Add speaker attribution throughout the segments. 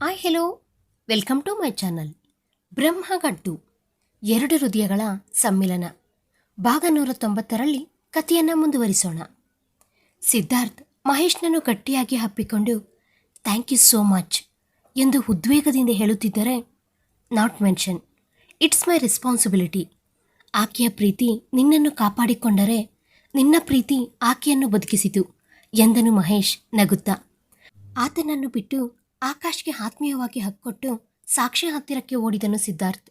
Speaker 1: Hi hello welcome to my channel Brahmagantu, ಎರಡು ಹೃದಯಗಳ ಸಮ್ಮಿಲನ. ಭಾಗ ನೂರ ತೊಂಬತ್ತರಲ್ಲಿ ಕಥೆಯನ್ನು ಮುಂದುವರಿಸೋಣ. ಸಿದ್ಧಾರ್ಥ್ ಮಹೇಶ್ನನ್ನು ಗಟ್ಟಿಯಾಗಿ ಹಪ್ಪಿಕೊಂಡು ಥ್ಯಾಂಕ್ ಯು ಸೋ ಮಚ್ ಎಂದು ಉದ್ವೇಗದಿಂದ ಹೇಳುತ್ತಿದ್ದರೆ not mention it's my responsibility ಆಕೆಯ ಪ್ರೀತಿ ನಿನ್ನನ್ನು ಕಾಪಾಡಿಕೊಂಡರೆ, ನಿನ್ನ ಪ್ರೀತಿ ಆಕೆಯನ್ನು ಬದುಕಿಸಿತು ಎಂದನು ಮಹೇಶ್ ನಗುತ್ತಾ. ಆತನನ್ನು ಬಿಟ್ಟು ಆಕಾಶ್ಗೆ ಆತ್ಮೀಯವಾಗಿ ಹಕ್ಕೊಟ್ಟು ಸಾಕ್ಷಿ ಹತ್ತಿರಕ್ಕೆ ಓಡಿದನು ಸಿದ್ಧಾರ್ಥ್.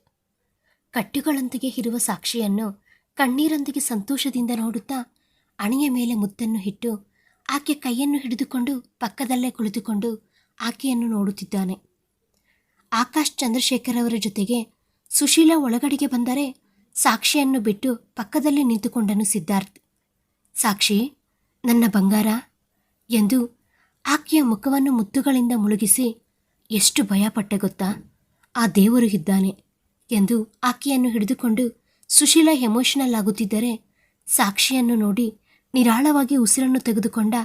Speaker 1: ಕಟ್ಟುಗಳೊಂದಿಗೆ ಇರುವ ಸಾಕ್ಷಿಯನ್ನು ಕಣ್ಣೀರೊಂದಿಗೆ ಸಂತೋಷದಿಂದ ನೋಡುತ್ತಾ ಅಣಿಯ ಮೇಲೆ ಮುತ್ತನ್ನು ಇಟ್ಟು ಆಕೆ ಕೈಯನ್ನು ಹಿಡಿದುಕೊಂಡು ಪಕ್ಕದಲ್ಲೇ ಕುಳಿತುಕೊಂಡು ಆಕೆಯನ್ನು ನೋಡುತ್ತಿದ್ದಾನೆ. ಆಕಾಶ್ ಚಂದ್ರಶೇಖರ್ ಅವರ ಜೊತೆಗೆ ಸುಶೀಲಾ ಒಳಗಡೆಗೆ ಬಂದರೆ ಸಾಕ್ಷಿಯನ್ನು ಬಿಟ್ಟು ಪಕ್ಕದಲ್ಲೇ ನಿಂತುಕೊಂಡನು ಸಿದ್ಧಾರ್ಥ್. ಸಾಕ್ಷಿ, ನನ್ನ ಬಂಗಾರ, ಎಂದು ಆಕೆಯ ಮುಖವನ್ನು ಮುತ್ತುಗಳಿಂದ ಮುಳುಗಿಸಿ, ಎಷ್ಟು ಭಯಪಟ್ಟೆ ಗೊತ್ತಾ? ಆ ದೇವರು ಇದ್ದಾನೆ ಎಂದು ಆಕೆಯನ್ನು ಹಿಡಿದುಕೊಂಡು ಸುಶೀಲ ಎಮೋಷನಲ್ ಆಗುತ್ತಿದ್ದರೆ ಸಾಕ್ಷಿಯನ್ನು ನೋಡಿ ನಿರಾಳವಾಗಿ ಉಸಿರನ್ನು ತೆಗೆದುಕೊಂಡ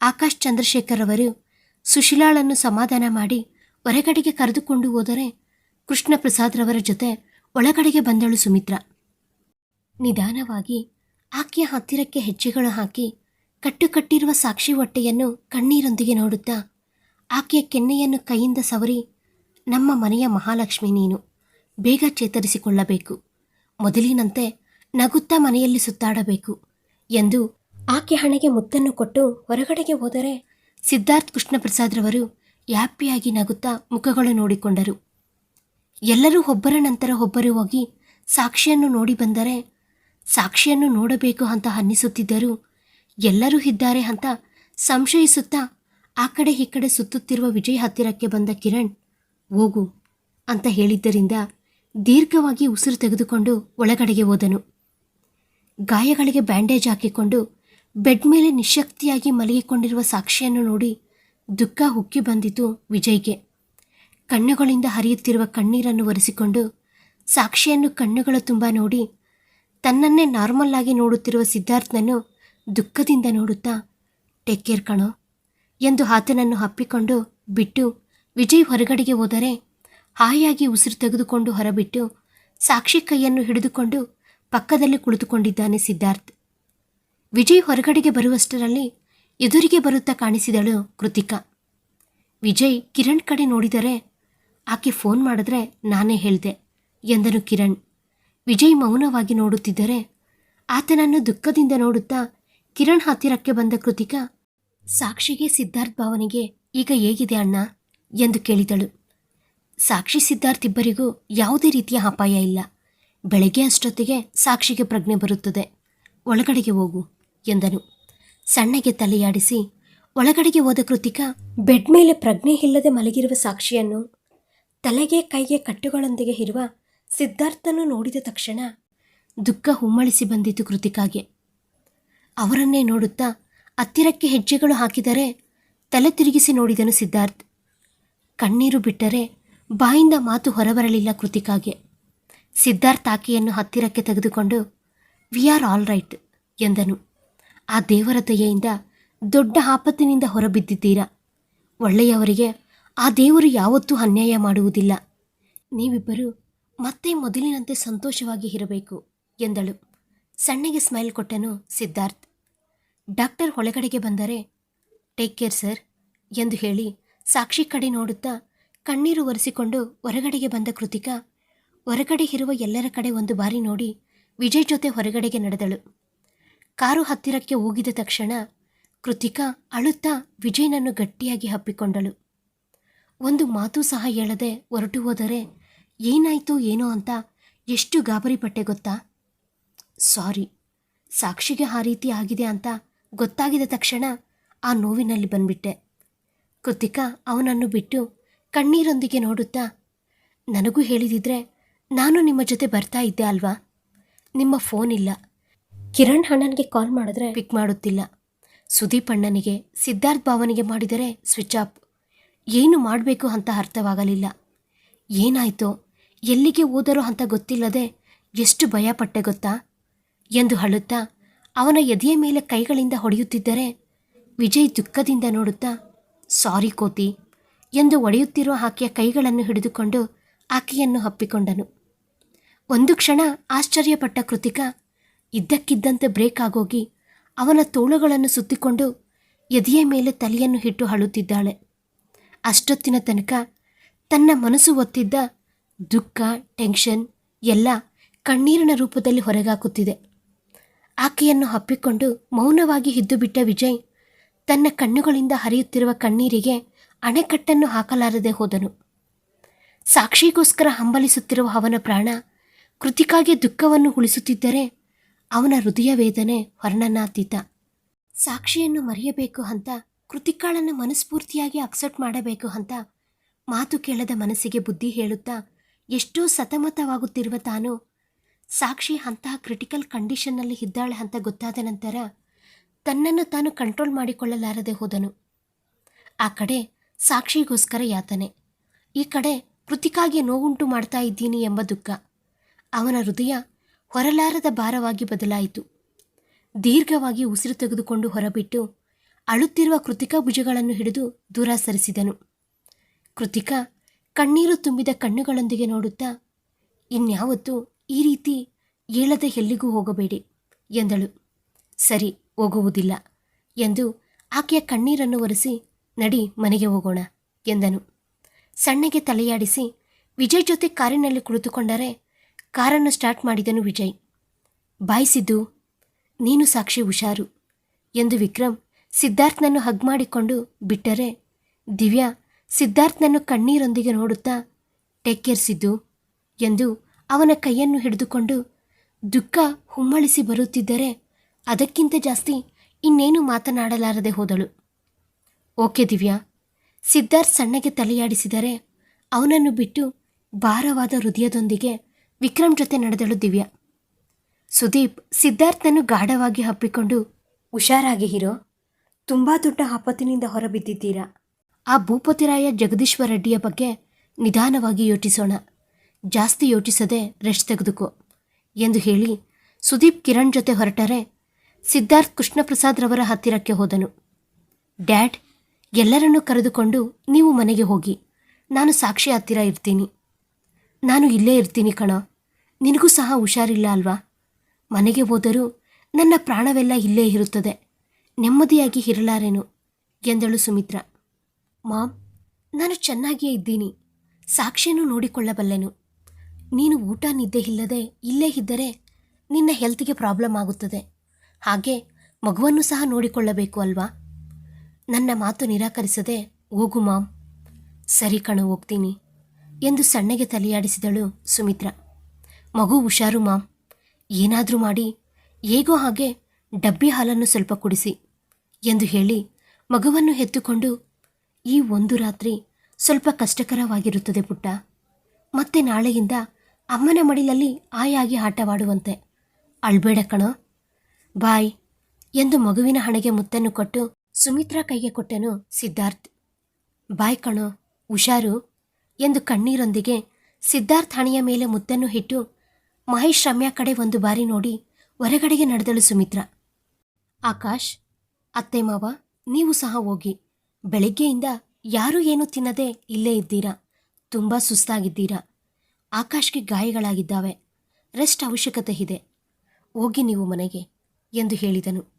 Speaker 1: ಆಕಾಶ್ ಚಂದ್ರಶೇಖರ್ ಅವರು ಸುಶೀಲಾಳನ್ನು ಸಮಾಧಾನ ಮಾಡಿ ಹೊರಗಡೆಗೆ ಕರೆದುಕೊಂಡು ಹೋದರೆ ಕೃಷ್ಣ ಪ್ರಸಾದ್ರವರ ಜೊತೆ ಒಳಗಡೆಗೆ ಬಂದಳು ಸುಮಿತ್ರ. ನಿಧಾನವಾಗಿ ಆಕೆಯ ಹತ್ತಿರಕ್ಕೆ ಹೆಜ್ಜೆಗಳು ಹಾಕಿ ಕಟ್ಟುಕಟ್ಟಿರುವ ಸಾಕ್ಷಿ ಹೊಟ್ಟೆಯನ್ನು ಕಣ್ಣೀರೊಂದಿಗೆ ನೋಡುತ್ತಾ ಆಕೆಯ ಕೆನ್ನೆಯನ್ನು ಕೈಯಿಂದ ಸವರಿ, ನಮ್ಮ ಮನೆಯ ಮಹಾಲಕ್ಷ್ಮಿ ನೀನು, ಬೇಗ ಚೇತರಿಸಿಕೊಳ್ಳಬೇಕು. ಮೊದಲಿನಂತೆ ನಗುತ್ತಾ ಮನೆಯಲ್ಲಿ ಸುತ್ತಾಡಬೇಕು ಎಂದು ಆಕೆ ಹಣೆಗೆ ಮುತ್ತನ್ನು ಕೊಟ್ಟು ಹೊರಗಡೆಗೆ ಹೋದರೆ ಸಿದ್ಧಾರ್ಥ್ ಕೃಷ್ಣಪ್ರಸಾದ್ರವರು ಹ್ಯಾಪಿಯಾಗಿ ನಗುತ್ತಾ ಮುಖಗಳು ನೋಡಿಕೊಂಡರು. ಎಲ್ಲರೂ ಒಬ್ಬರ ನಂತರ ಒಬ್ಬರು ಹೋಗಿ ಸಾಕ್ಷಿಯನ್ನು ನೋಡಿ ಬಂದರೆ, ಸಾಕ್ಷಿಯನ್ನು ನೋಡಬೇಕು ಅಂತ ಅನ್ನಿಸುತ್ತಿದ್ದರೂ ಎಲ್ಲರೂ ಇದ್ದಾರೆ ಅಂತ ಸಂಶಯಿಸುತ್ತಾ ಆ ಕಡೆ ಈ ಕಡೆ ಸುತ್ತುತ್ತಿರುವ ವಿಜಯ್ ಹತ್ತಿರಕ್ಕೆ ಬಂದ ಕಿರಣ್, ಹೋಗು ಅಂತ ಹೇಳಿದ್ದರಿಂದ ದೀರ್ಘವಾಗಿ ಉಸಿರು ತೆಗೆದುಕೊಂಡು ಒಳಗಡೆಗೆ ಹೋದನು. ಗಾಯಗಳಿಗೆ ಬ್ಯಾಂಡೇಜ್ ಹಾಕಿಕೊಂಡು ಬೆಡ್ ಮೇಲೆ ನಿಶಕ್ತಿಯಾಗಿ ಮಲಗಿಕೊಂಡಿರುವ ಸಾಕ್ಷಿಯನ್ನು ನೋಡಿ ದುಃಖ ಹುಕ್ಕಿ ಬಂದಿತು ವಿಜಯ್ಗೆ. ಕಣ್ಣುಗಳಿಂದ ಹರಿಯುತ್ತಿರುವ ಕಣ್ಣೀರನ್ನು ಒರೆಸಿಕೊಂಡು ಸಾಕ್ಷಿಯನ್ನು ಕಣ್ಣುಗಳ ತುಂಬ ನೋಡಿ ತನ್ನನ್ನೇ ನಾರ್ಮಲ್ ಆಗಿ ನೋಡುತ್ತಿರುವ ಸಿದ್ಧಾರ್ಥನನ್ನು ದುಃಖದಿಂದ ನೋಡುತ್ತಾ, ಟೇಕ್ ಕೇರ್ ಕಣೋ ಎಂದು ಆತನನ್ನು ಹಪ್ಪಿಕೊಂಡು ಬಿಟ್ಟು ವಿಜಯ್ ಹೊರಗಡೆಗೆ ಹೋದರೆ ಹಾಯಾಗಿ ಉಸಿರು ತೆಗೆದುಕೊಂಡು ಹೊರಬಿಟ್ಟು ಸಾಕ್ಷಿ ಕೈಯನ್ನು ಹಿಡಿದುಕೊಂಡು ಪಕ್ಕದಲ್ಲಿ ಕುಳಿತುಕೊಂಡಿದ್ದಾನೆ ಸಿದ್ಧಾರ್ಥ್. ವಿಜಯ್ ಹೊರಗಡೆಗೆ ಬರುವಷ್ಟರಲ್ಲಿ ಎದುರಿಗೆ ಬರುತ್ತಾ ಕಾಣಿಸಿದಳು ಕೃತಿಕಾ. ವಿಜಯ್ ಕಿರಣ್ ಕಡೆ ನೋಡಿದರೆ, ಆಕೆ ಫೋನ್ ಮಾಡಿದ್ರೆ ನಾನೇ ಹೇಳಿದೆ ಎಂದನು ಕಿರಣ್. ವಿಜಯ್ ಮೌನವಾಗಿ ನೋಡುತ್ತಿದ್ದರೆ ಆತನನ್ನು ದುಃಖದಿಂದ ನೋಡುತ್ತಾ ಕಿರಣ್ ಹತ್ತಿರಕ್ಕೆ ಬಂದ ಕೃತಿಕಾ, ಸಾಕ್ಷಿಗೆ ಸಿದ್ಧಾರ್ಥ್ ಭಾವನಿಗೆ ಈಗ ಹೇಗಿದೆ ಅಣ್ಣ? ಎಂದು ಕೇಳಿದಳು. ಸಾಕ್ಷಿ ಸಿದ್ಧಾರ್ಥ್ ಇಬ್ಬರಿಗೂ ಯಾವುದೇ ರೀತಿಯ ಅಪಾಯ ಇಲ್ಲ. ಬೆಳಗ್ಗೆ ಅಷ್ಟೊತ್ತಿಗೆ ಸಾಕ್ಷಿಗೆ ಪ್ರಜ್ಞೆ ಬರುತ್ತದೆ. ಒಳಗಡೆಗೆ ಹೋಗು, ಎಂದನು. ಸಣ್ಣಗೆ ತಲೆಯಾಡಿಸಿ, ಒಳಗಡೆಗೆ ಹೋದ ಕೃತಿಕಾ, ಬೆಡ್ ಮೇಲೆ ಪ್ರಜ್ಞೆ ಇಲ್ಲದೆ ಮಲಗಿರುವ ಸಾಕ್ಷಿಯನ್ನು ತಲೆಗೆ ಕೈಗೆ ಕಟ್ಟುಗಳೊಂದಿಗೆ ಇರುವ ಸಿದ್ಧಾರ್ಥನ್ನು ನೋಡಿದ ತಕ್ಷಣ ದುಃಖ ಹುಮ್ಮಳಿಸಿ ಬಂದಿತು ಕೃತಿಕಾಗೆ. ಅವರನ್ನೇ ನೋಡುತ್ತಾ ಹತ್ತಿರಕ್ಕೆ ಹೆಜ್ಜೆಗಳು ಹಾಕಿದರೆ ತಲೆ ತಿರುಗಿಸಿ ನೋಡಿದನು ಸಿದ್ಧಾರ್ಥ್. ಕಣ್ಣೀರು ಬಿಟ್ಟರೆ ಬಾಯಿಂದ ಮಾತು ಹೊರಬರಲಿಲ್ಲ ಕೃತಿಕಾಗೆ. ಸಿದ್ಧಾರ್ಥ್ ಆಕೆಯನ್ನು ಹತ್ತಿರಕ್ಕೆ ತೆಗೆದುಕೊಂಡು ವಿ ಆರ್ ಆಲ್ ರೈಟ್ ಎಂದನು. ಆ ದೇವರ ದಯೆಯಿಂದ ದೊಡ್ಡ ಆಪತ್ತಿನಿಂದ ಹೊರಬಿದ್ದಿದ್ದೀರಾ. ಒಳ್ಳೆಯವರಿಗೆ ಆ ದೇವರು ಯಾವತ್ತೂ ಅನ್ಯಾಯ ಮಾಡುವುದಿಲ್ಲ. ನೀವಿಬ್ಬರು ಮತ್ತೆ ಮೊದಲಿನಂತೆ ಸಂತೋಷವಾಗಿ ಇರಬೇಕು, ಎಂದಳು. ಸಣ್ಣಗೆ ಸ್ಮೈಲ್ ಕೊಟ್ಟನು ಸಿದ್ಧಾರ್ಥ್. ಡಾಕ್ಟರ್ ಒಳಗಡೆಗೆ ಬಂದರೆ, ಟೇಕ್ ಕೇರ್ ಸರ್ ಎಂದು ಹೇಳಿ ಸಾಕ್ಷಿ ಕಡೆ ನೋಡುತ್ತಾ ಕಣ್ಣೀರು ಒರೆಸಿಕೊಂಡು ಹೊರಗಡೆಗೆ ಬಂದ ಕೃತಿಕಾ ಹೊರಗಡೆ ಇರುವ ಎಲ್ಲರ ಕಡೆ ಒಂದು ಬಾರಿ ನೋಡಿ ವಿಜಯ್ ಜೊತೆ ಹೊರಗಡೆಗೆ ನಡೆದಳು. ಕಾರು ಹತ್ತಿರಕ್ಕೆ ಹೋಗಿದ ತಕ್ಷಣ ಕೃತಿಕಾ ಅಳುತ್ತಾ ವಿಜಯ್ನನ್ನು ಗಟ್ಟಿಯಾಗಿ ಹಪ್ಪಿಕೊಂಡಳು ಒಂದು ಮಾತು ಸಹ ಹೇಳದೆ ಹೊರಟು ಹೋದರೆ, ಏನಾಯಿತು, ಏನೋ ಅಂತ ಎಷ್ಟು ಗಾಬರಿ ಪಟ್ಟೆ ಗೊತ್ತಾ? ಸಾರಿ, ಸಾಕ್ಷಿಗೆ ಆ ರೀತಿ ಆಗಿದೆ ಅಂತ ಗೊತ್ತಾಗಿದ ತಕ್ಷಣ ಆ ನೋವಿನಲ್ಲಿ ಬಂದ್ಬಿಟ್ಟೆ. ಕೃತಿಕಾ ಅವನನ್ನು ಬಿಟ್ಟು ಕಣ್ಣೀರೊಂದಿಗೆ ನೋಡುತ್ತಾ, ನನಗೂ ಹೇಳಿದಿದ್ರೆ ನಾನು ನಿಮ್ಮ ಜೊತೆ ಬರ್ತಾ ಇದ್ದೆ ಅಲ್ವಾ? ನಿಮ್ಮ ಫೋನ್ ಇಲ್ಲ. ಕಿರಣ್ ಅಣ್ಣನಿಗೆ ಕಾಲ್ ಮಾಡಿದ್ರೆ ಪಿಕ್ ಮಾಡುತ್ತಿಲ್ಲ. ಸುದೀಪ್ ಅಣ್ಣನಿಗೆ, ಸಿದ್ಧಾರ್ಥ್ ಭಾವನಿಗೆ ಮಾಡಿದರೆ ಸ್ವಿಚ್ ಆಫ್. ಏನು ಮಾಡಬೇಕು ಅಂತ ಅರ್ಥವಾಗಲಿಲ್ಲ. ಏನಾಯಿತೋ, ಎಲ್ಲಿಗೆ ಓದರೋ ಅಂತ ಗೊತ್ತಿಲ್ಲದೆ ಎಷ್ಟು ಭಯಪಟ್ಟೆ ಗೊತ್ತಾ? ಎಂದು ಅಳುತ್ತಾ ಅವನ ಎದೆಯ ಮೇಲೆ ಕೈಗಳಿಂದ ಹೊಡೆಯುತ್ತಿದ್ದರೆ ವಿಜಯ್ ದುಃಖದಿಂದ ನೋಡುತ್ತಾ, ಸಾರಿ ಕೋತಿ, ಎಂದು ಒಡೆಯುತ್ತಿರುವ ಆಕೆಯ ಕೈಗಳನ್ನು ಹಿಡಿದುಕೊಂಡು ಆಕೆಯನ್ನು ಹಪ್ಪಿಕೊಂಡನು ಒಂದು ಕ್ಷಣ ಆಶ್ಚರ್ಯಪಟ್ಟ ಕೃತಿಕ ಇದ್ದಕ್ಕಿದ್ದಂತೆ ಬ್ರೇಕ್ ಆಗೋಗಿ ಅವನ ತೋಳುಗಳನ್ನು ಸುತ್ತಿಕೊಂಡು ಎದೆಯ ಮೇಲೆ ತಲೆಯನ್ನು ಹಿಟ್ಟು ಹಳುತ್ತಿದ್ದಾಳೆ ಅಷ್ಟೊತ್ತಿನ ತನಕ ತನ್ನ ಮನಸ್ಸು ಒತ್ತಿದ್ದ ದುಃಖ, ಟೆನ್ಷನ್ ಎಲ್ಲ ಕಣ್ಣೀರಿನ ರೂಪದಲ್ಲಿ ಹೊರಗಾಕುತ್ತಿದೆ. ಆಕೆಯನ್ನು ಹಪ್ಪಿಕೊಂಡು ಮೌನವಾಗಿ ಹಿದ್ದುಬಿಟ್ಟ ವಿಜಯ್ ತನ್ನ ಕಣ್ಣುಗಳಿಂದ ಹರಿಯುತ್ತಿರುವ ಕಣ್ಣೀರಿಗೆ ಅಣೆಕಟ್ಟನ್ನು ಹಾಕಲಾರದೆ ಹೋದನು. ಸಾಕ್ಷಿಗೋಸ್ಕರ ಹಂಬಲಿಸುತ್ತಿರುವ ಅವನ ಪ್ರಾಣ ಕೃತಿಕಾಗೆ ದುಃಖವನ್ನು ಉಳಿಸುತ್ತಿದ್ದರೆ ಅವನ ಹೃದಯ ವೇದನೆ ವರ್ಣನಾತೀತ. ಸಾಕ್ಷಿಯನ್ನು ಮರೆಯಬೇಕು ಅಂತ ಕೃತಿಕಾಳನ್ನು ಮನಸ್ಫೂರ್ತಿಯಾಗಿ ಅಕ್ಸೆಪ್ಟ್ ಮಾಡಬೇಕು ಅಂತ ಮಾತು ಕೇಳದ ಮನಸ್ಸಿಗೆ ಬುದ್ಧಿ ಹೇಳುತ್ತಾ ಎಷ್ಟೋ ಸತಮತವಾಗುತ್ತಿರುವ ತಾನು ಸಾಕ್ಷಿ ಅಂತಹ ಕ್ರಿಟಿಕಲ್ ಕಂಡೀಷನ್ನಲ್ಲಿ ಇದ್ದಾಳೆ ಅಂತ ಗೊತ್ತಾದ ನಂತರ ತನ್ನನ್ನು ತಾನು ಕಂಟ್ರೋಲ್ ಮಾಡಿಕೊಳ್ಳಲಾರದೆ ಹೋದನು. ಆ ಕಡೆ ಸಾಕ್ಷಿಗೋಸ್ಕರ ಯಾತನೆ. ಈ ಕಡೆ ಕೃತಿಕಾಗೆ ನೋವುಂಟು ಮಾಡ್ತಾ ಇದ್ದೀನಿ ಎಂಬ ದುಃಖ. ಅವನ ಹೃದಯ ಹೊರಲಾರದ ಭಾರವಾಗಿ ಬದಲಾಯಿತು. ದೀರ್ಘವಾಗಿ ಉಸಿರು ತೆಗೆದುಕೊಂಡು ಹೊರಬಿಟ್ಟು ಅಳುತ್ತಿರುವ ಕೃತಿಕಾ ಭುಜಗಳನ್ನು ಹಿಡಿದು ದೂರ ಸರಿಸಿದನು. ಕೃತಿಕಾ ಕಣ್ಣೀರು ತುಂಬಿದ ಕಣ್ಣುಗಳೊಂದಿಗೆ ನೋಡುತ್ತಾ ಇನ್ಯಾವತ್ತೂ ಈ ರೀತಿ ಹೇಳದೆ ಎಲ್ಲಿಗೂ ಹೋಗಬೇಡಿ ಎಂದಳು. ಸರಿ, ಹೋಗುವುದಿಲ್ಲ ಎಂದು ಆಕೆಯ ಕಣ್ಣೀರನ್ನು ಒರೆಸಿ ನಡಿ ಮನೆಗೆ ಹೋಗೋಣ ಎಂದನು. ಸಣ್ಣಗೆ ತಲೆಯಾಡಿಸಿ ವಿಜಯ್ ಜೊತೆ ಕಾರಿನಲ್ಲಿ ಕುಳಿತುಕೊಂಡರೆ ಕಾರನ್ನು ಸ್ಟಾರ್ಟ್ ಮಾಡಿದನು ವಿಜಯ್. ಬಾಯಿಸಿದ್ದು ನೀನು ಸಾಕ್ಷಿ ಹುಷಾರು ಎಂದು ವಿಕ್ರಮ್ ಸಿದ್ಧಾರ್ಥ್ನನ್ನು ಹಗ್ ಮಾಡಿಕೊಂಡು ಬಿಟ್ಟರೆ ದಿವ್ಯಾ ಸಿದ್ಧಾರ್ಥ್ನನ್ನು ಕಣ್ಣೀರೊಂದಿಗೆ ನೋಡುತ್ತಾ, ಟೇಕ್ ಕೇರ್ ಸಿದ್ದು ಎಂದು ಅವನ ಕೈಯನ್ನು ಹಿಡಿದುಕೊಂಡು ದುಃಖ ಹುಮ್ಮಳಿಸಿ ಬರುತ್ತಿದ್ದರೆ ಅದಕ್ಕಿಂತ ಜಾಸ್ತಿ ಇನ್ನೇನು ಮಾತನಾಡಲಾರದೆ ಹೋದಳು. ಓಕೆ ದಿವ್ಯಾ ಸಿದ್ಧಾರ್ಥ್ ಸಣ್ಣಗೆ ತಲೆಯಾಡಿಸಿದರೆ ಅವನನ್ನು ಬಿಟ್ಟು ಭಾರವಾದ ಹೃದಯದೊಂದಿಗೆ ವಿಕ್ರಮ್ ಜೊತೆ ನಡೆದಳು ದಿವ್ಯಾ. ಸುದೀಪ್ ಸಿದ್ಧಾರ್ಥನನ್ನು ಗಾಢವಾಗಿ ಹಪ್ಪಿಕೊಂಡು ಹುಷಾರಾಗಿ ಹೀರೋ ತುಂಬ ದೊಡ್ಡ ಆಪತ್ತಿನಿಂದ ಹೊರಬಿದ್ದಿದ್ದೀರಾ? ಆ ಭೂಪತಿರಾಯ ಜಗದೀಶ್ವರ ರೆಡ್ಡಿಯ ಬಗ್ಗೆ ನಿಧಾನವಾಗಿ ಯೋಚಿಸೋಣ. ಜಾಸ್ತಿ ಯೋಚಿಸದೆ ರೆಸ್ಟ್ ತೆಗೆದುಕೋ ಎಂದು ಹೇಳಿ ಸುದೀಪ್ ಕಿರಣ್ ಜೊತೆ ಹೊರಟರೆ ಸಿದ್ಧಾರ್ಥ್ ಕೃಷ್ಣಪ್ರಸಾದ್ ರವರ ಹತ್ತಿರಕ್ಕೆ ಹೋದನು. ಡ್ಯಾಡ್, ಎಲ್ಲರನ್ನೂ ಕರೆದುಕೊಂಡು ನೀವು ಮನೆಗೆ ಹೋಗಿ. ನಾನು ಸಾಕ್ಷಿ ಹತ್ತಿರ ಇರ್ತೀನಿ. ನಾನು ಇಲ್ಲೇ ಇರ್ತೀನಿ ಕಣ. ನಿನಗೂ ಸಹ ಹುಷಾರಿಲ್ಲ ಅಲ್ವಾ? ಮನೆಗೆ ಹೋದರೂ ನನ್ನ ಪ್ರಾಣವೆಲ್ಲ ಇಲ್ಲೇ ಇರುತ್ತದೆ. ನೆಮ್ಮದಿಯಾಗಿ ಇರಲಾರೇನು? ಎಂದಳು ಸುಮಿತ್ರ. ಮಾಮ್, ನಾನು ಚೆನ್ನಾಗಿಯೇ ಇದ್ದೀನಿ. ಸಾಕ್ಷಿಯನ್ನು ನೋಡಿಕೊಳ್ಳಬಲ್ಲೆನು. ನೀನು ಊಟ ನಿದ್ದೆ ಇಲ್ಲದೆ ಇಲ್ಲೇ ಇದ್ದರೆ ನಿನ್ನ ಹೆಲ್ತ್ಗೆ ಪ್ರಾಬ್ಲಮ್ ಆಗುತ್ತದೆ. ಹಾಗೆ ಮಗುವನ್ನು ಸಹ ನೋಡಿಕೊಳ್ಳಬೇಕು ಅಲ್ವಾ? ನನ್ನ ಮಾತು ನಿರಾಕರಿಸದೆ, ಹೋಗು ಮಾಮ್. ಸರಿ ಕಣು, ಹೋಗ್ತೀನಿ ಎಂದು ಸಣ್ಣಗೆ ತಲೆಯಾಡಿಸಿದಳು ಸುಮಿತ್ರ. ಮಗು ಹುಷಾರು ಮಾಮ್. ಏನಾದರೂ ಮಾಡಿ. ಹೇಗೋ ಹಾಗೆ ಡಬ್ಬಿ ಹಾಲನ್ನು ಸ್ವಲ್ಪ ಕುಡಿಸಿ ಎಂದು ಹೇಳಿ ಮಗುವನ್ನು ಎತ್ತುಕೊಂಡು, ಈ ಒಂದು ರಾತ್ರಿ ಸ್ವಲ್ಪ ಕಷ್ಟಕರವಾಗಿರುತ್ತದೆ ಪುಟ್ಟ. ಮತ್ತೆ ನಾಳೆಯಿಂದ ಅಮ್ಮನ ಮಡಿಲಲ್ಲಿ ಆಯಾಗಿ ಆಟವಾಡುವಂತೆ. ಅಳ್ಬೇಡ ಕಣ. ಬಾಯ್ ಎಂದು ಮಗುವಿನ ಹಣೆಗೆ ಮುತ್ತನ್ನು ಕೊಟ್ಟು ಸುಮಿತ್ರಾ ಕೈಗೆ ಕೊಟ್ಟನು ಸಿದ್ಧಾರ್ಥ್. ಬಾಯ್ ಕಣೋ, ಹುಷಾರು ಎಂದು ಕಣ್ಣೀರೊಂದಿಗೆ ಸಿದ್ಧಾರ್ಥ್ ಹಣೆಯ ಮೇಲೆ ಮುತ್ತನ್ನು ಇಟ್ಟು ಮಹೇಶ್ ರಮ್ಯಾ ಕಡೆ ಒಂದು ಬಾರಿ ನೋಡಿ ಹೊರಗಡೆಗೆ ನಡೆದಳು ಸುಮಿತ್ರ. ಆಕಾಶ್, ಅತ್ತೆ ಮಾವ, ನೀವು ಸಹ ಹೋಗಿ. ಬೆಳಿಗ್ಗೆಯಿಂದ ಯಾರೂ ಏನೂ ತಿನ್ನದೆ ಇಲ್ಲೇ ಇದ್ದೀರಾ. ತುಂಬ ಸುಸ್ತಾಗಿದ್ದೀರಾ. ಆಕಾಶ್ಗೆ ಗಾಯಗಳಾಗಿದ್ದಾವೆ. ರೆಸ್ಟ್ ಅವಶ್ಯಕತೆ ಇದೆ. ಹೋಗಿ ನೀವು ಮನೆಗೆ, ಎಂದು ಹೇಳಿದನು.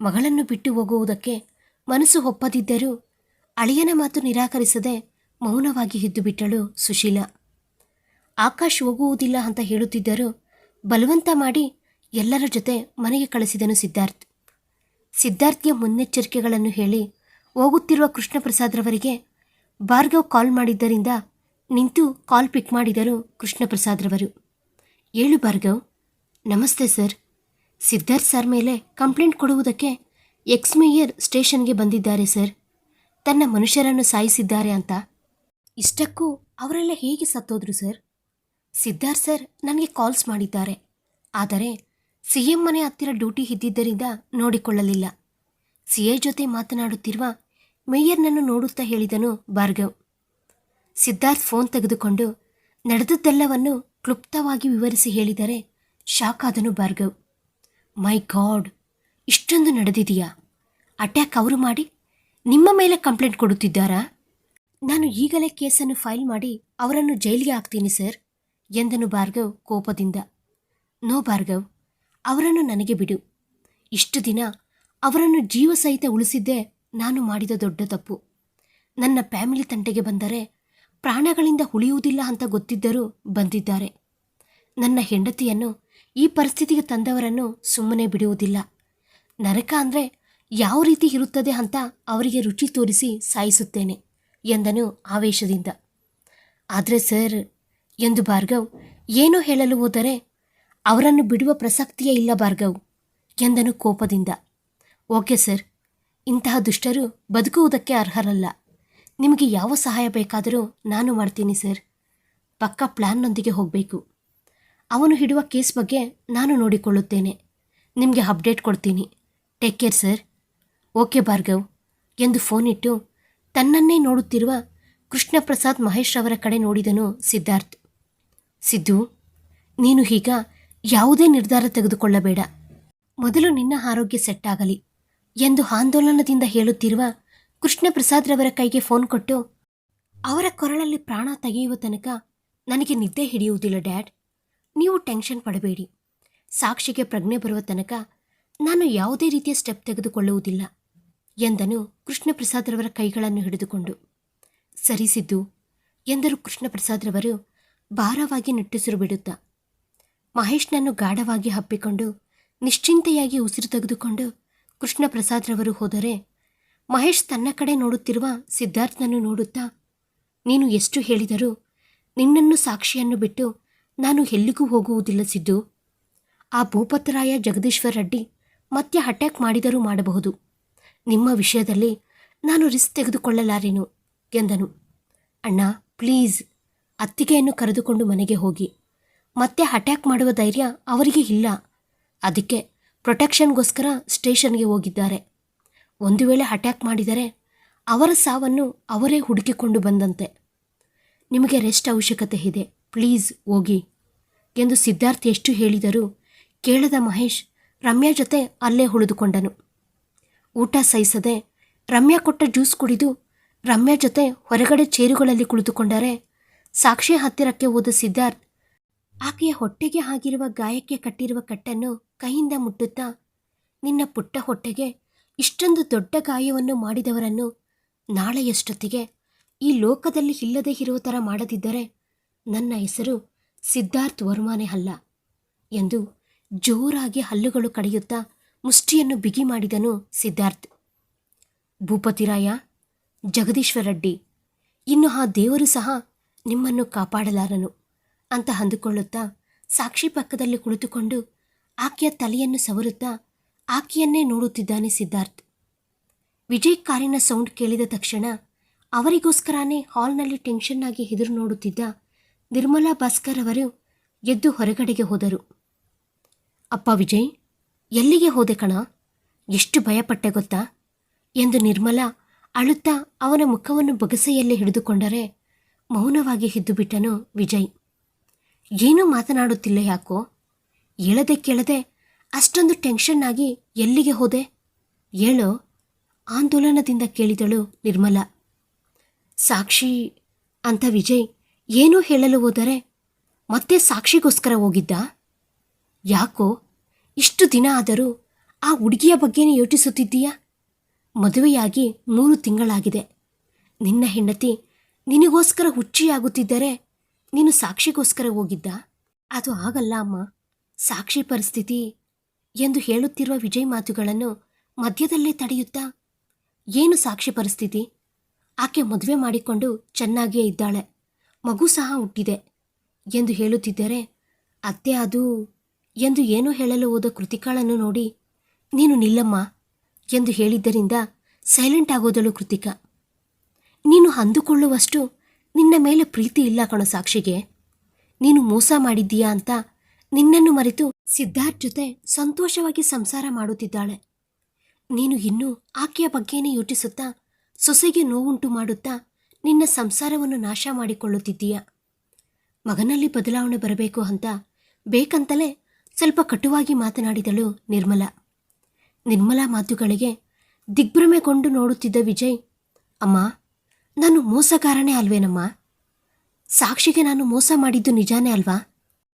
Speaker 1: ಮಗಳನ್ನು ಬಿಟ್ಟು ಹೋಗುವುದಕ್ಕೆ ಮನಸ್ಸು ಒಪ್ಪದಿದ್ದರೂ ಅಳಿಯನ ಮಾತು ನಿರಾಕರಿಸದೆ ಮೌನವಾಗಿ ಇದ್ದು ಬಿಟ್ಟಳು ಸುಶೀಲಾ. ಆಕಾಶ್ ಹೋಗುವುದಿಲ್ಲ ಅಂತ ಹೇಳುತ್ತಿದ್ದರೂ ಬಲವಂತ ಮಾಡಿ ಎಲ್ಲರ ಜೊತೆ ಮನೆಗೆ ಕಳಿಸಿದನು ಸಿದ್ಧಾರ್ಥ್. ಸಿದ್ಧಾರ್ಥಿಯ ಮುನ್ನೆಚ್ಚರಿಕೆಗಳನ್ನು ಹೇಳಿ ಹೋಗುತ್ತಿರುವ ಕೃಷ್ಣಪ್ರಸಾದ್ರವರಿಗೆ ಭಾರ್ಗವ್ ಕಾಲ್ ಮಾಡಿದ್ದರಿಂದ ನಿಂತು ಕಾಲ್ ಪಿಕ್ ಮಾಡಿದರು ಕೃಷ್ಣಪ್ರಸಾದ್ರವರು. ಏಳು ಭಾರ್ಗವ್, ನಮಸ್ತೆ ಸರ್. ಸಿದ್ಧಾರ್ಥ್ ಸರ್ ಮೇಲೆ ಕಂಪ್ಲೇಂಟ್ ಕೊಡುವುದಕ್ಕೆ ಎಕ್ಸ್ ಮೇಯರ್ ಸ್ಟೇಷನ್ಗೆ ಬಂದಿದ್ದಾರೆ ಸರ್. ತನ್ನ ಮನುಷ್ಯರನ್ನು ಸಾಯಿಸಿದ್ದಾರೆ ಅಂತ. ಇಷ್ಟಕ್ಕೂ ಅವರೆಲ್ಲ ಹೇಗೆ ಸತ್ತೋದ್ರು ಸರ್? ಸಿದ್ಧಾರ್ಥ್ ಸರ್ ನನಗೆ ಕಾಲ್ಸ್ ಮಾಡಿದ್ದಾರೆ. ಆದರೆ ಸಿ ಎಂ ಮನೆ ಹತ್ತಿರ ಡ್ಯೂಟಿ ಇದ್ದಿದ್ದರಿಂದ ನೋಡಿಕೊಳ್ಳಲಿಲ್ಲ. ಸಿ ಎ ಜೊತೆ ಮಾತನಾಡುತ್ತಿರುವ ಮೇಯರ್ನನ್ನು ನೋಡುತ್ತಾ ಹೇಳಿದನು ಭಾರ್ಗವ್. ಸಿದ್ಧಾರ್ಥ್ ಫೋನ್ ತೆಗೆದುಕೊಂಡು ನಡೆದದ್ದೆಲ್ಲವನ್ನು ಕ್ಲುಪ್ತವಾಗಿ ವಿವರಿಸಿ ಹೇಳಿದರೆ ಶಾಕ್ ಆದನು ಭಾರ್ಗವ್, ಮೈ ಗಾಡ್, ಇಷ್ಟೊಂದು ನಡೆದಿದೆಯಾ? ಅಟ್ಯಾಕ್ ಅವರು ಮಾಡಿ ನಿಮ್ಮ ಮೇಲೆ ಕಂಪ್ಲೇಂಟ್ ಕೊಡುತ್ತಿದ್ದಾರಾ? ನಾನು ಈಗಲೇ ಕೇಸನ್ನು ಫೈಲ್ ಮಾಡಿ ಅವರನ್ನು ಜೈಲಿಗೆ ಹಾಕ್ತೀನಿ ಸರ್, ಎಂದನು ಭಾರ್ಗವ್ ಕೋಪದಿಂದ. ನೋ ಭಾರ್ಗವ್, ಅವರನ್ನು ನನಗೆ ಬಿಡು. ಇಷ್ಟು ದಿನ ಅವರನ್ನು ಜೀವ ಸಹಿತ ಉಳಿಸಿದ್ದೇ ನಾನು ಮಾಡಿದ ದೊಡ್ಡ ತಪ್ಪು. ನನ್ನ ಫ್ಯಾಮಿಲಿ ತಂಟೆಗೆ ಬಂದರೆ ಪ್ರಾಣಗಳಿಂದ ಉಳಿಯುವುದಿಲ್ಲ ಅಂತ ಗೊತ್ತಿದ್ದರೂ ಬಂದಿದ್ದಾರೆ. ನನ್ನ ಹೆಂಡತಿಯನ್ನು, ಈ ಪರಿಸ್ಥಿತಿಗೆ ತಂದವರನ್ನು ಸುಮ್ಮನೆ ಬಿಡುವುದಿಲ್ಲ. ನರಕ ಅಂದರೆ ಯಾವ ರೀತಿ ಇರುತ್ತದೆ ಅಂತ ಅವರಿಗೆ ರುಚಿ ತೋರಿಸಿ ಸಾಯಿಸುತ್ತೇನೆ ಎಂದನು ಆವೇಶದಿಂದ. ಆದರೆ ಸರ್, ಎಂದು ಭಾರ್ಗವ್, ಏನೋ ಹೇಳಲು ಹೋದರೆ ಅವರನ್ನು ಬಿಡುವ ಪ್ರಸಕ್ತಿಯೇ ಇಲ್ಲ ಭಾರ್ಗವ್ ಎಂದನು ಕೋಪದಿಂದ. ಓಕೆ ಸರ್, ಇಂತಹ ದುಷ್ಟರು ಬದುಕುವುದಕ್ಕೆ ಅರ್ಹರಲ್ಲ. ನಿಮಗೆ ಯಾವ ಸಹಾಯ ಬೇಕಾದರೂ ನಾನು ಮಾಡ್ತೀನಿ, ಸರ್. ಪಕ್ಕ ಪ್ಲ್ಯಾನ್ನೊಂದಿಗೆ ಹೋಗಬೇಕು. ಅವನು ಹಿಡುವ ಕೇಸ್ ಬಗ್ಗೆ ನಾನು ನೋಡಿಕೊಳ್ಳುತ್ತೇನೆ. ನಿಮಗೆ ಅಪ್ಡೇಟ್ ಕೊಡ್ತೀನಿ. Take care sir okay Bhargav. ಎಂದು ಫೋನ್ ಇಟ್ಟು ತನ್ನನ್ನೇ ನೋಡುತ್ತಿರುವ ಕೃಷ್ಣ ಪ್ರಸಾದ್ ಮಹೇಶ್ ಅವರ ಕಡೆ ನೋಡಿದನು ಸಿದ್ಧಾರ್ಥ್. ಸಿದ್ದು, ನೀನು ಈಗ ಯಾವುದೇ ನಿರ್ಧಾರ ತೆಗೆದುಕೊಳ್ಳಬೇಡ. ಮೊದಲು ನಿನ್ನ ಆರೋಗ್ಯ ಸೆಟ್ ಆಗಲಿ ಎಂದು ಆಂದೋಲನದಿಂದ ಹೇಳುತ್ತಿರುವ ಕೃಷ್ಣ ಪ್ರಸಾದ್ರವರ ಕೈಗೆ ಫೋನ್ ಕೊಟ್ಟು, ಅವರ ಕೊರಳಲ್ಲಿ ಪ್ರಾಣ ತೆಗೆಯುವ ತನಕ ನನಗೆ ನಿದ್ದೆ ಹಿಡಿಯುವುದಿಲ್ಲ, ಡ್ಯಾಡ್. ನೀವು ಟೆನ್ಷನ್ ಪಡಬೇಡಿ. ಸಾಕ್ಷಿಗೆ ಪ್ರಜ್ಞೆ ಬರುವ ತನಕ ನಾನು ಯಾವುದೇ ರೀತಿಯ ಸ್ಟೆಪ್ ತೆಗೆದುಕೊಳ್ಳುವುದಿಲ್ಲ, ಎಂದನು ಕೃಷ್ಣ ಪ್ರಸಾದ್ರವರ ಕೈಗಳನ್ನು ಹಿಡಿದುಕೊಂಡು. ಸರಿ ಸಿದ್ದು, ಎಂದರು ಕೃಷ್ಣ ಪ್ರಸಾದ್ರವರು ಭಾರವಾಗಿ ನಿಟ್ಟುಸಿರು ಬಿಡುತ್ತಾ. ಮಹೇಶ್ನನ್ನು ಗಾಢವಾಗಿ ಹಬ್ಬಿಕೊಂಡು ನಿಶ್ಚಿಂತೆಯಾಗಿ ಉಸಿರು ತೆಗೆದುಕೊಂಡು ಕೃಷ್ಣ ಪ್ರಸಾದ್ರವರು ಹೋದರೆ ಮಹೇಶ್ ತನ್ನ ಕಡೆ ನೋಡುತ್ತಿರುವ ಸಿದ್ಧಾರ್ಥನನ್ನು ನೋಡುತ್ತಾ, ನೀನು ಎಷ್ಟು ಹೇಳಿದರೂ ನಿನ್ನನ್ನು ಸಾಕ್ಷಿಯನ್ನು ಬಿಟ್ಟು ನಾನು ಎಲ್ಲಿಗೂ ಹೋಗುವುದಿಲ್ಲ ಸಿದ್ದು. ಆ ಭೂಪತರಾಯ ಜಗದೀಶ್ವರ ರೆಡ್ಡಿ ಮತ್ತೆ ಅಟ್ಯಾಕ್ ಮಾಡಿದರೂ ಮಾಡಬಹುದು. ನಿಮ್ಮ ವಿಷಯದಲ್ಲಿ ನಾನು ರಿಸ್ಕ್ ತೆಗೆದುಕೊಳ್ಳಲಾರೆನು? ಎಂದನು. ಅಣ್ಣ ಪ್ಲೀಸ್ ಅತ್ತಿಗೆಯನ್ನು ಕರೆದುಕೊಂಡು ಮನೆಗೆ ಹೋಗಿ. ಮತ್ತೆ ಅಟ್ಯಾಕ್ ಮಾಡುವ ಧೈರ್ಯ ಅವರಿಗೆ ಇಲ್ಲ. ಅದಕ್ಕೆ ಪ್ರೊಟೆಕ್ಷನ್ಗೋಸ್ಕರ ಸ್ಟೇಷನ್ಗೆ ಹೋಗಿದ್ದಾರೆ. ಒಂದು ವೇಳೆ ಅಟ್ಯಾಕ್ ಮಾಡಿದರೆ ಅವರ ಸಾವನ್ನು ಅವರೇ ಹುಡುಕಿಕೊಂಡು ಬಂದಂತೆ. ನಿಮಗೆ ರೆಸ್ಟ್ ಅವಶ್ಯಕತೆ ಇದೆ. ಪ್ಲೀಸ್ ಹೋಗಿ. ಎಂದು ಸಿದ್ಧಾರ್ಥ್ ಎಷ್ಟು ಹೇಳಿದರೂ ಕೇಳದ ಮಹೇಶ್ ರಮ್ಯಾ ಜೊತೆ ಅಲ್ಲೇ ಉಳಿದುಕೊಂಡನು. ಊಟ ಸಹಿಸದೆ ರಮ್ಯಾ ಕೊಟ್ಟ ಜ್ಯೂಸ್ ಕುಡಿದು ರಮ್ಯಾ ಜೊತೆ ಹೊರಗಡೆ ಚೇರುಗಳಲ್ಲಿ ಕುಳಿತುಕೊಂಡರೆ ಸಾಕ್ಷಿ ಹತ್ತಿರಕ್ಕೆ ಹೋದ ಸಿದ್ಧಾರ್ಥ್ ಆಕೆಯ ಹೊಟ್ಟೆಗೆ ಆಗಿರುವ ಗಾಯಕ್ಕೆ ಕಟ್ಟಿರುವ ಕಟ್ಟನ್ನು ಕೈಯಿಂದ ಮುಟ್ಟುತ್ತಾ ನಿನ್ನ ಪುಟ್ಟ ಹೊಟ್ಟೆಗೆ ಇಷ್ಟೊಂದು ದೊಡ್ಡ ಗಾಯವನ್ನು ಮಾಡಿದವರನ್ನು ನಾಳೆಯಷ್ಟೊತ್ತಿಗೆ ಈ ಲೋಕದಲ್ಲಿ ಇಲ್ಲದೆ ಇರುವ ಥರ ಮಾಡದಿದ್ದರೆ ನನ್ನ ಹೆಸರು ಸಿದ್ಧಾರ್ಥ್ ವರ್ಮಾನೆ ಅಲ್ಲ ಎಂದು ಜೋರಾಗಿ ಹಲ್ಲುಗಳು ಕಡಿಯುತ್ತಾ ಮುಷ್ಟಿಯನ್ನು ಬಿಗಿ ಮಾಡಿದನು ಸಿದ್ಧಾರ್ಥ್. ಭೂಪತಿರಾಯ ಜಗದೀಶ್ವರ ರೆಡ್ಡಿ, ಇನ್ನು ಆ ದೇವರು ಸಹ ನಿಮ್ಮನ್ನು ಕಾಪಾಡಲಾರನು ಅಂತ ಅಂದುಕೊಳ್ಳುತ್ತಾ ಸಾಕ್ಷಿ ಪಕ್ಕದಲ್ಲಿ ಕುಳಿತುಕೊಂಡು ಆಕೆಯ ತಲೆಯನ್ನು ಸವರುತ್ತಾ ಆಕೆಯನ್ನೇ ನೋಡುತ್ತಿದ್ದಾನೆ ಸಿದ್ಧಾರ್ಥ್. ವಿಜಯ್ ಕಾರಿನ ಸೌಂಡ್ ಕೇಳಿದ ತಕ್ಷಣ ಅವರಿಗೋಸ್ಕರನೇ ಹಾಲ್ನಲ್ಲಿ ಟೆನ್ಷನ್ ಆಗಿ ಎದುರು ನೋಡುತ್ತಿದ್ದ ನಿರ್ಮಲಾ ಭಾಸ್ಕರ್ ಅವರು ಎದ್ದು ಹೊರಗಡೆಗೆ ಹೋದರು. ಅಪ್ಪ ವಿಜಯ್, ಎಲ್ಲಿಗೆ ಹೋದೆ ಕಣ? ಎಷ್ಟು ಭಯಪಟ್ಟೆ ಗೊತ್ತಾ? ಎಂದು ನಿರ್ಮಲಾ ಅಳುತ್ತಾ ಅವನ ಮುಖವನ್ನು ಬೊಗಸೆಯಲ್ಲಿ ಹಿಡಿದುಕೊಂಡರೆ ಮೌನವಾಗಿ ಹಿದ್ದುಬಿಟ್ಟನು ವಿಜಯ್. ಏನೂ ಮಾತನಾಡುತ್ತಿಲ್ಲ ಯಾಕೋ? ಹೇಳದೆ ಕೇಳದೆ ಅಷ್ಟೊಂದು ಟೆನ್ಷನ್ ಆಗಿ ಎಲ್ಲಿಗೆ ಹೋದೆ? ಹೇಳೋ? ಆಂದೋಲನದಿಂದ ಕೇಳಿದಳು ನಿರ್ಮಲ. ಸಾಕ್ಷಿ ಅಂತ ವಿಜಯ್ ಏನೂ ಹೇಳಲು ಹೋದರೆ ಮತ್ತೆ ಸಾಕ್ಷಿಗೋಸ್ಕರ ಹೋಗಿದ್ದ? ಯಾಕೋ? ಇಷ್ಟು ದಿನ ಆದರೂ ಆ ಹುಡುಗಿಯ ಬಗ್ಗೆನೇ ಯೋಚಿಸುತ್ತಿದ್ದೀಯಾ? ಮದುವೆಯಾಗಿ ಮೂರು ತಿಂಗಳಾಗಿದೆ. ನಿನ್ನ ಹೆಂಡತಿ ನಿನಗೋಸ್ಕರ ಹುಚ್ಚಿಯಾಗುತ್ತಿದ್ದರೆ ನೀನು ಸಾಕ್ಷಿಗೋಸ್ಕರ ಹೋಗಿದ್ದ? ಅದು ಆಗಲ್ಲ ಅಮ್ಮ. ಸಾಕ್ಷಿ ಪರಿಸ್ಥಿತಿ ಎಂದು ಹೇಳುತ್ತಿರುವ ವಿಜಯ್ ಮಾತುಗಳನ್ನು ಮಧ್ಯದಲ್ಲೇ ತಡೆಯುತ್ತಾ, ಏನು ಸಾಕ್ಷಿ ಪರಿಸ್ಥಿತಿ? ಆಕೆ ಮದುವೆ ಮಾಡಿಕೊಂಡು ಚೆನ್ನಾಗಿಯೇ ಇದ್ದಾಳೆ, ಮಗು ಸಹ ಹುಟ್ಟಿದೆ ಎಂದು ಹೇಳುತ್ತಿದ್ದರೆ, ಅತ್ತೆ ಅದು ಎಂದು ಏನೋ ಹೇಳಲು ಹೋದ ಕೃತಿಕಾಳನ್ನು ನೋಡಿ, ನೀನು ನಿಲ್ಲಮ್ಮ ಎಂದು ಹೇಳಿದ್ದರಿಂದ ಸೈಲೆಂಟ್ ಆಗೋದಳು ಕೃತಿಕಾ, ನೀನು ಅಂದುಕೊಳ್ಳುವಷ್ಟು ನಿನ್ನ ಮೇಲೆ ಪ್ರೀತಿ ಇಲ್ಲ ಕಣೋ ಸಾಕ್ಷಿಗೆ, ನೀನು ಮೋಸ ಮಾಡಿದ್ದೀಯಾ ಅಂತ ನಿನ್ನನ್ನು ಮರೆತು ಸಿದ್ಧಾರ್ಥ್ ಜೊತೆ ಸಂತೋಷವಾಗಿ ಸಂಸಾರ ಮಾಡುತ್ತಿದ್ದಾಳೆ. ನೀನು ಇನ್ನೂ ಆಕೆಯ ಬಗ್ಗೆನೇ ಯೋಚಿಸುತ್ತಾ, ಸೊಸೆಗೆ ನೋವುಂಟು ಮಾಡುತ್ತಾ ನಿನ್ನ ಸಂಸಾರವನ್ನು ನಾಶ ಮಾಡಿಕೊಳ್ಳುತ್ತಿದ್ದೀಯ? ಮಗನಲ್ಲಿ ಬದಲಾವಣೆ ಬರಬೇಕು ಅಂತ ಬೇಕಂತಲೇ ಸ್ವಲ್ಪ ಕಟುವಾಗಿ ಮಾತನಾಡಿದಳು ನಿರ್ಮಲ. ನಿರ್ಮಲಾ ಮಾತುಗಳಿಗೆ ದಿಗ್ಭ್ರಮೆಗೊಂಡು ನೋಡುತ್ತಿದ್ದ ವಿಜಯ್, ಅಮ್ಮ, ನಾನು ಮೋಸಗಾರನೇ ಅಲ್ವೇನಮ್ಮ? ಸಾಕ್ಷಿಗೆ ನಾನು ಮೋಸ ಮಾಡಿದ್ದು ನಿಜಾನೇ ಅಲ್ವಾ?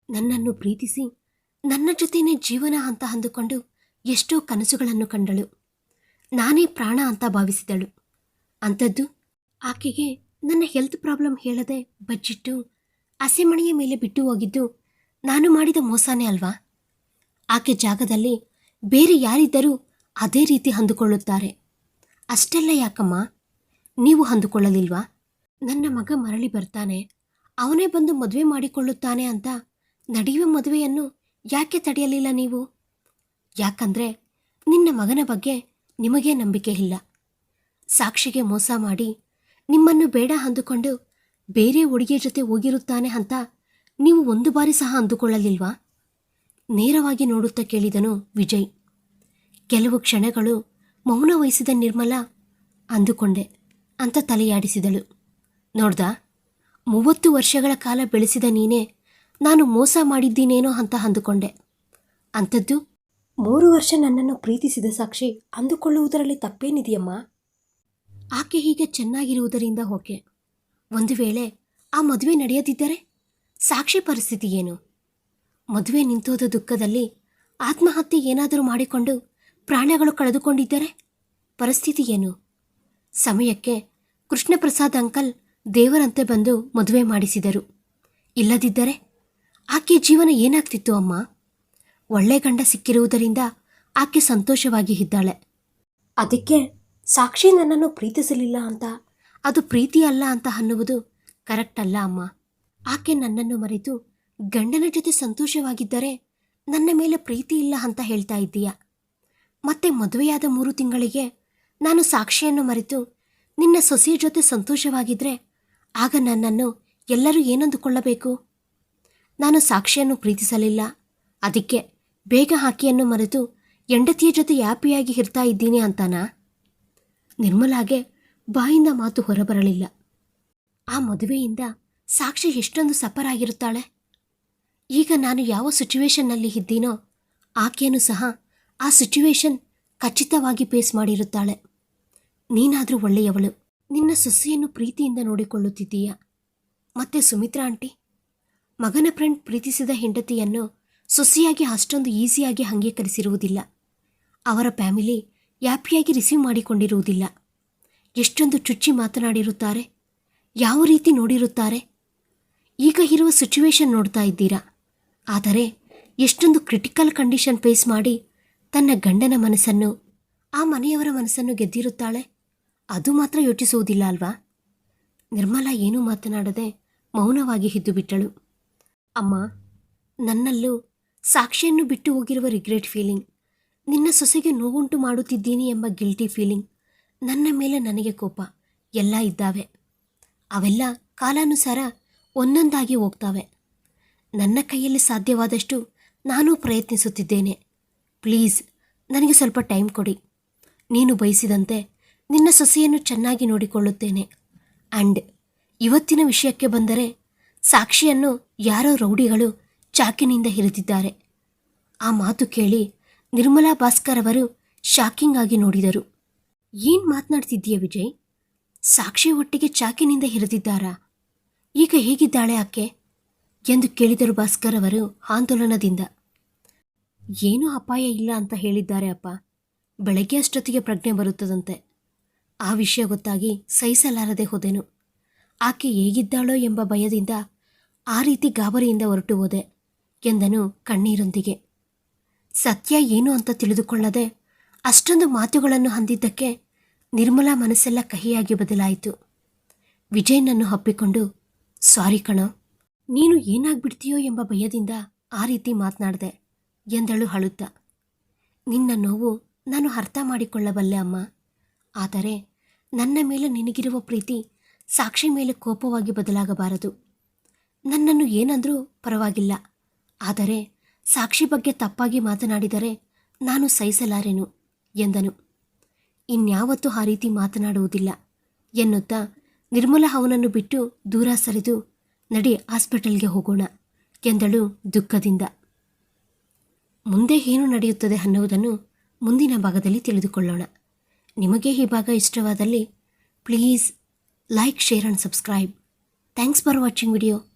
Speaker 1: ನನ್ನನ್ನು ಪ್ರೀತಿಸಿ ನನ್ನ ಜೊತೆನೇ ಜೀವನ ಅಂತ ಅಂದುಕೊಂಡು ಎಷ್ಟೋ ಕನಸುಗಳನ್ನು ಕಂಡಳು. ನಾನೇ ಪ್ರಾಣ ಅಂತ ಭಾವಿಸಿದಳು. ಅಂಥದ್ದು ಆಕೆಗೆ ನನ್ನ ಹೆಲ್ತ್ ಪ್ರಾಬ್ಲಮ್ ಹೇಳದೆ ಬಜ್ಜಿಟ್ಟು ಹಸೆಮಣೆಯ ಮೇಲೆ ಬಿಟ್ಟು ಹೋಗಿದ್ದು ನಾನು ಮಾಡಿದ ಮೋಸನೇ ಅಲ್ವಾ? ಆಕೆ ಜಾಗದಲ್ಲಿ ಬೇರೆ ಯಾರಿದ್ದರೂ ಅದೇ ರೀತಿ ಹಂದುಕೊಳ್ಳುತ್ತಾರೆ ಅಷ್ಟೆಲ್ಲ ಯಾಕಮ್ಮ? ನೀವು ಹಂದುಕೊಳ್ಳಲಿಲ್ವಾ ನನ್ನ ಮಗ ಮರಳಿ ಬರ್ತಾನೆ, ಅವನೇ ಬಂದು ಮದುವೆ ಮಾಡಿಕೊಳ್ಳುತ್ತಾನೆ ಅಂತ ನಡೆಯುವ ಮದುವೆಯನ್ನು ಯಾಕೆ ತಡೆಯಲಿಲ್ಲ ನೀವು? ಯಾಕಂದ್ರೆ ನಿನ್ನ ಮಗನ ಬಗ್ಗೆ ನಿಮಗೇ ನಂಬಿಕೆ ಇಲ್ಲ. ಸಾಕ್ಷಿಗೆ ಮೋಸ ಮಾಡಿ ನಿಮ್ಮನ್ನು ಬೇಡ ಅಂದುಕೊಂಡು ಬೇರೆ ಹುಡುಗಿಯ ಜೊತೆ ಹೋಗಿರುತ್ತಾನೆ ಅಂತ ನೀವು ಒಂದು ಬಾರಿ ಸಹ ಅಂದುಕೊಳ್ಳಲಿಲ್ವಾ? ನೇರವಾಗಿ ನೋಡುತ್ತಾ ಕೇಳಿದನು ವಿಜಯ್. ಕೆಲವು ಕ್ಷಣಗಳು ಮೌನ ವಹಿಸಿದ ನಿರ್ಮಲ ಅಂದುಕೊಂಡೆ ಅಂತ ತಲೆಯಾಡಿಸಿದಳು. ನೋಡ್ದಾ, ಮೂವತ್ತು ವರ್ಷಗಳ ಕಾಲ ಬೆಳೆಸಿದ ನೀನೇ ನಾನು ಮೋಸ ಮಾಡಿದ್ದೀನೇನೋ ಅಂತ ಅಂದುಕೊಂಡೆ. ಅಂಥದ್ದು ಮೂರು ವರ್ಷ ನನ್ನನ್ನು ಪ್ರೀತಿಸಿದ ಸಾಕ್ಷಿ ಅಂದುಕೊಳ್ಳುವುದರಲ್ಲಿ ತಪ್ಪೇನಿದೆಯಮ್ಮ? ಆಕೆ ಹೀಗೆ ಚೆನ್ನಾಗಿರುವುದರಿಂದ ಓಕೆ ಒಂದು ವೇಳೆ ಆ ಮದುವೆ ನಡೆಯದಿದ್ದರೆ ಸಾಕ್ಷಿ ಪರಿಸ್ಥಿತಿ ಏನು? ಮದುವೆ ನಿಂತೋದ ದುಃಖದಲ್ಲಿ ಆತ್ಮಹತ್ಯೆ ಏನಾದರೂ ಮಾಡಿಕೊಂಡು ಪ್ರಾಣಗಳು ಕಳೆದುಕೊಂಡಿದ್ದರೆ ಪರಿಸ್ಥಿತಿ ಏನು? ಸಮಯಕ್ಕೆ ಕೃಷ್ಣಪ್ರಸಾದ್ ಅಂಕಲ್ ದೇವರಂತೆ ಬಂದು ಮದುವೆ ಮಾಡಿಸಿದರು. ಇಲ್ಲದಿದ್ದರೆ ಆಕೆ ಜೀವನ ಏನಾಗ್ತಿತ್ತು ಅಮ್ಮ? ಒಳ್ಳೆ ಗಂಡ ಸಿಕ್ಕಿರುವುದರಿಂದ ಆಕೆ ಸಂತೋಷವಾಗಿ ಇದ್ದಾಳೆ. ಅದಕ್ಕೆ ಸಾಕ್ಷಿ ನನ್ನನ್ನು ಪ್ರೀತಿಸಲಿಲ್ಲ ಅಂತ? ಅದು ಪ್ರೀತಿ ಅಲ್ಲ ಅಂತ ಅನ್ನುವುದು ಕರೆಕ್ಟ್ ಅಲ್ಲ ಅಮ್ಮ. ಆಕೆ ನನ್ನನ್ನು ಮರೆತು ಗಂಡನ ಜೊತೆ ಸಂತೋಷವಾಗಿದ್ದರೆ ನನ್ನ ಮೇಲೆ ಪ್ರೀತಿ ಇಲ್ಲ ಅಂತ ಹೇಳ್ತಾ ಇದ್ದೀಯ? ಮತ್ತೆ ಮದುವೆಯಾದ ಮೂರು ತಿಂಗಳಿಗೆ ನಾನು ಸಾಕ್ಷಿಯನ್ನು ಮರೆತು ನಿನ್ನ ಸೊಸೆಯ ಜೊತೆ ಸಂತೋಷವಾಗಿದ್ದರೆ ಆಗ ನನ್ನನ್ನು ಎಲ್ಲರೂ ಏನಂದುಕೊಳ್ಳಬೇಕು? ನಾನು ಸಾಕ್ಷಿಯನ್ನು ಪ್ರೀತಿಸಲಿಲ್ಲ. ಅದಕ್ಕೆ ಬೇಗ ಹಾಕಿಯನ್ನು ಮರೆತು ಹೆಂಡತಿಯ ಜೊತೆ ಯಾಪಿಯಾಗಿ ಇರ್ತಾ ಇದ್ದೀನಿ ಅಂತಾನಾ? ನಿರ್ಮಲಾಗೆ ಬಾಯಿಂದ ಮಾತು ಹೊರಬರಲಿಲ್ಲ. ಆ ಮದುವೆಯಿಂದ ಸಾಕ್ಷಿ ಎಷ್ಟೊಂದು ಸಫರ್ ಆಗಿರುತ್ತಾಳೆ? ಈಗ ನಾನು ಯಾವ ಸಿಚುವೇಶನ್ನಲ್ಲಿ ಇದ್ದೀನೋ ಆಕೆಯನ್ನು ಸಹ ಆ ಸಿಚುವೇಶನ್ ಖಚಿತವಾಗಿ ಫೇಸ್ ಮಾಡಿರುತ್ತಾಳೆ. ನೀನಾದರೂ ಒಳ್ಳೆಯವಳು. ನಿನ್ನ ಸೊಸೆಯನ್ನು ಪ್ರೀತಿಯಿಂದ ನೋಡಿಕೊಳ್ಳುತ್ತಿದ್ದೀಯಾ? ಮತ್ತೆ ಸುಮಿತ್ರಾ ಆಂಟಿ ಮಗನ ಫ್ರೆಂಡ್ ಪ್ರೀತಿಸಿದ ಹೆಂಡತಿಯನ್ನು ಸೊಸೆಯಾಗಿ ಅಷ್ಟೊಂದು ಈಸಿಯಾಗಿ ಅಂಗೀಕರಿಸಿರುವುದಿಲ್ಲ. ಅವರ ಫ್ಯಾಮಿಲಿ ಯಾಪಿಯಾಗಿ ರಿಸೀವ್ ಮಾಡಿಕೊಂಡಿರುವುದಿಲ್ಲ. ಎಷ್ಟೊಂದು ಚುಚ್ಚಿ ಮಾತನಾಡಿರುತ್ತಾರೆ, ಯಾವ ರೀತಿ ನೋಡಿರುತ್ತಾರೆ? ಈಗ ಇರುವ ಸಿಚುವೇಶನ್ ನೋಡ್ತಾ ಇದ್ದೀರಾ? ಆದರೆ ಎಷ್ಟೊಂದು ಕ್ರಿಟಿಕಲ್ ಕಂಡೀಷನ್ ಫೇಸ್ ಮಾಡಿ ತನ್ನ ಗಂಡನ ಮನಸ್ಸನ್ನು, ಆ ಮನೆಯವರ ಮನಸ್ಸನ್ನು ಗೆದ್ದಿರುತ್ತಾಳೆ? ಅದು ಮಾತ್ರ ಯೋಚಿಸುವುದಿಲ್ಲ ಅಲ್ವಾ? ನಿರ್ಮಲಾ ಏನೂ ಮಾತನಾಡದೆ ಮೌನವಾಗಿ ಇದ್ದು ಬಿಟ್ಟಳು. ಅಮ್ಮ, ನನ್ನಲ್ಲೂ ಸಾಕ್ಷಿಯನ್ನು ಬಿಟ್ಟು ಹೋಗಿರುವ ರಿಗ್ರೆಟ್ ಫೀಲಿಂಗ್ ನಿನ್ನ ಸೊಸೆಗೆ ನೋವುಂಟು ಮಾಡುತ್ತಿದ್ದೀನಿ ಎಂಬ ಗಿಲ್ಟಿ ಫೀಲಿಂಗ್ ನನ್ನ ಮೇಲೆ ನನಗೆ ಕೋಪ. ಎಲ್ಲ ಇದ್ದಾವೆ. ಅವೆಲ್ಲ ಕಾಲಾನುಸಾರ ಒಂದೊಂದಾಗಿ ಹೋಗ್ತಾವೆ. ನನ್ನ ಕೈಯಲ್ಲಿ ಸಾಧ್ಯವಾದಷ್ಟು ನಾನು ಪ್ರಯತ್ನಿಸುತ್ತಿದ್ದೇನೆ. ಪ್ಲೀಸ್ ನನಗೆ ಸ್ವಲ್ಪ ಟೈಮ್ ಕೊಡಿ. ನೀನು ಬಯಸಿದಂತೆ ನಿನ್ನ ಸೊಸೆಯನ್ನು ಚೆನ್ನಾಗಿ ನೋಡಿಕೊಳ್ಳುತ್ತೇನೆ. ಆ್ಯಂಡ್ ಇವತ್ತಿನ ವಿಷಯಕ್ಕೆ ಬಂದರೆ ಸಾಕ್ಷಿಯನ್ನು ಯಾರೋ ರೌಡಿಗಳು ಚಾಕಿನಿಂದ ಹಿರಿದಿದ್ದಾರೆ. ಆ ಮಾತು ಕೇಳಿ ನಿರ್ಮಲಾ ಭಾಸ್ಕರ್ ಅವರು ಶಾಕಿಂಗ್ ಆಗಿ ನೋಡಿದರು. ಏನ್ ಮಾತನಾಡ್ತಿದ್ದೀಯ ವಿಜಯ್? ಸಾಕ್ಷಿ ಒಟ್ಟಿಗೆ ಚಾಕಿನಿಂದ ಹಿರಿದಿದ್ದಾರಾ? ಈಗ ಹೇಗಿದ್ದಾಳೆ ಆಕೆ? ಎಂದು ಕೇಳಿದರು ಭಾಸ್ಕರ್ ಅವರು ಆಂದೋಲನದಿಂದ. ಏನೂ ಅಪಾಯ ಇಲ್ಲ ಅಂತ ಹೇಳಿದ್ದಾರೆ ಅಪ್ಪ. ಬೆಳಗ್ಗೆ ಅಷ್ಟೊತ್ತಿಗೆ ಪ್ರಜ್ಞೆ ಬರುತ್ತದಂತೆ. ಆ ವಿಷಯ ಗೊತ್ತಾಗಿ ಸಹಿಸಲಾರದೆ ಹೋದೆನು. ಆಕೆ ಹೇಗಿದ್ದಾಳೋ ಎಂಬ ಭಯದಿಂದ ಆ ರೀತಿ ಗಾಬರಿಯಿಂದ ಹೊರಟು ಹೋದೆ ಎಂದನು ಕಣ್ಣೀರೊಂದಿಗೆ. ಸತ್ಯ ಏನು ಅಂತ ತಿಳಿದುಕೊಳ್ಳದೆ ಅಷ್ಟೊಂದು ಮಾತುಗಳನ್ನು ಹೊಂದಿದ್ದಕ್ಕೆ ನಿರ್ಮಲಾ ಮನಸ್ಸೆಲ್ಲ ಕಹಿಯಾಗಿ ಬದಲಾಯಿತು. ವಿಜಯ್ನನ್ನು ಹಪ್ಪಿಕೊಂಡು ಸಾರಿ ಕಣ, ನೀನು ಏನಾಗ್ಬಿಡ್ತೀಯೋ ಎಂಬ ಭಯದಿಂದ ಆ ರೀತಿ ಮಾತನಾಡಿದೆ, ಎಂದಳು ಹಳುತ್ತ ನಿನ್ನ ನೋವು ನಾನು ಅರ್ಥ ಮಾಡಿಕೊಳ್ಳಬಲ್ಲೆ ಅಮ್ಮ. ಆದರೆ ನನ್ನ ಮೇಲೆ ನಿನಗಿರುವ ಪ್ರೀತಿ ಸಾಕ್ಷಿ ಮೇಲೆ ಕೋಪವಾಗಿ ಬದಲಾಗಬಾರದು. ನನ್ನನ್ನು ಏನಂದರೂ ಪರವಾಗಿಲ್ಲ. ಆದರೆ ಸಾಕ್ಷಿ ಬಗ್ಗೆ ತಪ್ಪಾಗಿ ಮಾತನಾಡಿದರೆ ನಾನು ಸಹಿಸಲಾರೆನು ಎಂದನು. ಇನ್ಯಾವತ್ತೂ ಆ ರೀತಿ ಮಾತನಾಡುವುದಿಲ್ಲ ಎನ್ನುತ್ತಾ ನಿರ್ಮಲ ಅವನನ್ನು ಬಿಟ್ಟು ದೂರ ಸರಿದು ನಡಿ ಹಾಸ್ಪಿಟಲ್ಗೆ ಹೋಗೋಣ ಎಂದಳು ದುಃಖದಿಂದ. ಮುಂದೆ ಏನು ನಡೆಯುತ್ತದೆ ಅನ್ನುವುದನ್ನು ಮುಂದಿನ ಭಾಗದಲ್ಲಿ ತಿಳಿದುಕೊಳ್ಳೋಣ. ನಿಮಗೆ ಈ ಭಾಗ ಇಷ್ಟವಾದಲ್ಲಿ please like, share and subscribe. Thanks for watching video.